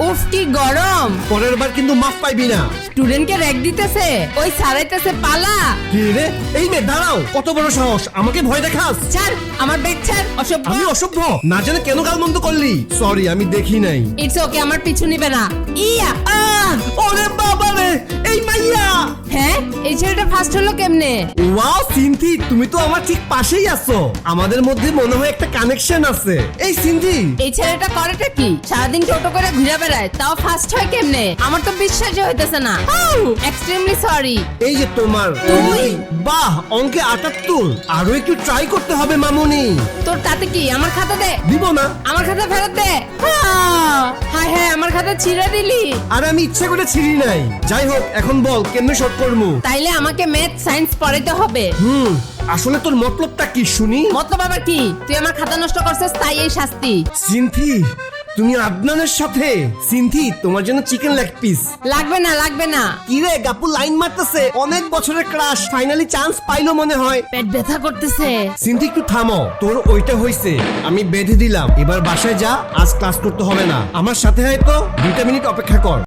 উফ কি গরম। পরের বার কিন্তু মাফ পাইবি না। স্টুডেন্টকে র্যাক দিতেছে ওই সারাইতেছে পালা। কি রে? এই নে দাঁড়াও কত বড় সাহস আমাকে ভয় দেখাস। ছাড় আমার ব্যাগ ছাড় অসভ্য। আমি অসভ্য? না জানে কেন গালমন্দ করলি? সরি আমি দেখি নাই। ইটস ওকে আমার পিছু নিবে না। ইয়া আহ! এই ছেলেটা ফার্স্ট হলো কেমনে? ওয়াও সিনথি তুমি তো আমার ঠিক পাশেই আছো। আমাদের মধ্যে মনে হয় একটা কানেকশন আছে। এই সিনথি। এই ছেলেটা করেটা কি? সারাদিন টোটো করে ঘুরে বেড়ায় তাও ফার্স্ট হয় কেমনে? আমার তো বিশ্বাসই হইতেছে না। এক্সট্রিমলি সরি এই যে তোমার। তুই? বাহ অঙ্কে আটাত্তর। আরও একটু ট্রাই করতে হবে মামুনি। তোর তাতে কি? আমার খাতা দে। দিব না। আমার খাতা ফেরত দে। হায় হ্যাঁ আমার খাতা ছিঁড়ে দিলি। আর আমি ইচ্ছে করে ছিঁড়ি নাই। যাই হোক এখন বল কেমনে শর্ট করব তাইলে আমাকে ম্যাথ সায়েন্স পড়াইতে হবে। হুম আসলে তোর মতলবটা কি শুনি? মতলব আবার কি? তুই আমার খাতা নষ্ট করছিস তাই এই শাস্তি। সিনথি তুমি আদনানের সাথে? সিনথি তোমার জন্য চিকেন লেগ পিস লাগবে না লাগবে না। কি রে গাপু লাইন মারতেছে। অনেক বছরের ক্রাশ ফাইনালি চান্স পাইলো মনে হয়। পেট ব্যথা করতেছে। সিনথি একটু থামো। তোর ওইটা হইছে। আমি বেঁধে দিলাম। এবার বাসায় যা আজ ক্লাস করতে হবে না। আমার সাথে হয়তো দুইটা মিনিট অপেক্ষা কর।